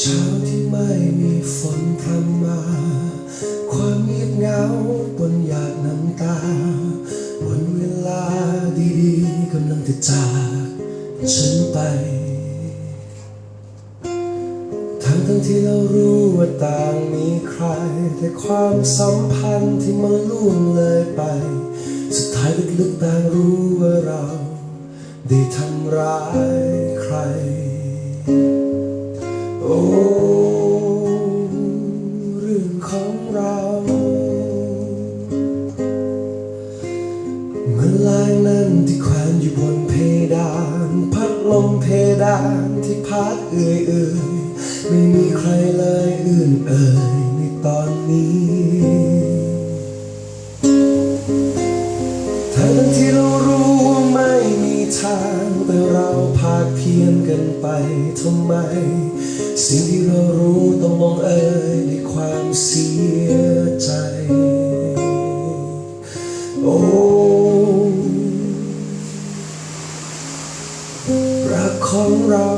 เช้าที่ไม่มีฝนพรำมา ความเงียบเหงาบนหยาดน้ำตา วันเวลาดีๆกำลังจะจากฉันไป ทั้งทั้งที่เรารู้ว่าต่างมีใคร แต่ความสัมพันธ์ที่มันล่วงเลยไป สุดท้ายลึกๆต่างรู้ว่าเรา ได้ทำร้ายใคร พัดลมเพดานที่พัดเอื่อยเอ่ยไม่มีใครเลยอื่นเอ่ยในตอนนี้ทั้งที่เรารู้ว่าไม่มีทางแต่เราพาดเพียนกันไปทำไม สิ่งที่เรารู้ต้องลงเอ่ยด้วยความเสีย ของเรา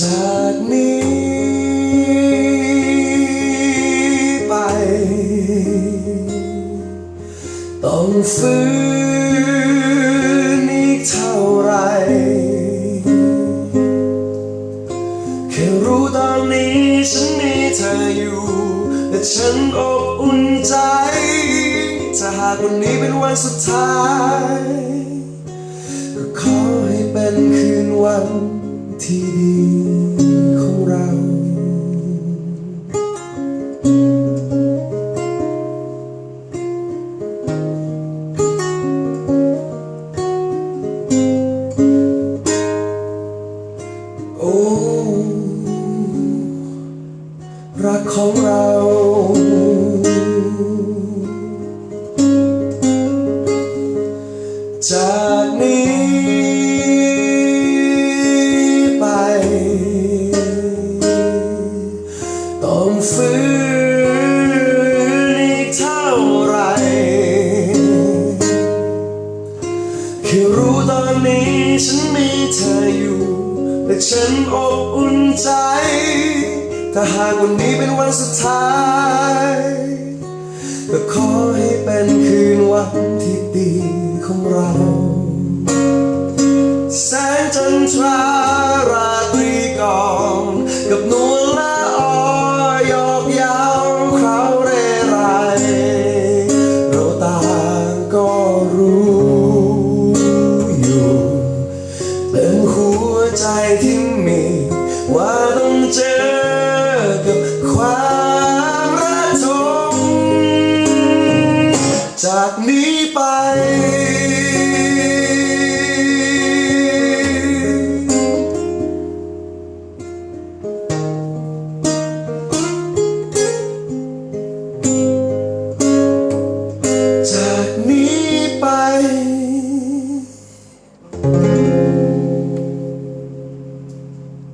จากนี้ไป ต้องฟื้นอีกเท่าไร แค่รู้ตอนนี้ฉันมีเธออยู่ และฉันอบอุ่นใจาหากวันนี้เป็นวันสุดท้ายก็ขอให้เป็นคืนวันที่ดี ตอนนี้ฉันมีเธออยู่ และฉันอบอุ่นใจ ถ้าหากวันนี้เป็นวันสุดท้ายก็ขอให้เป็นคืนวันที่ดีของเรา แสงจันทรา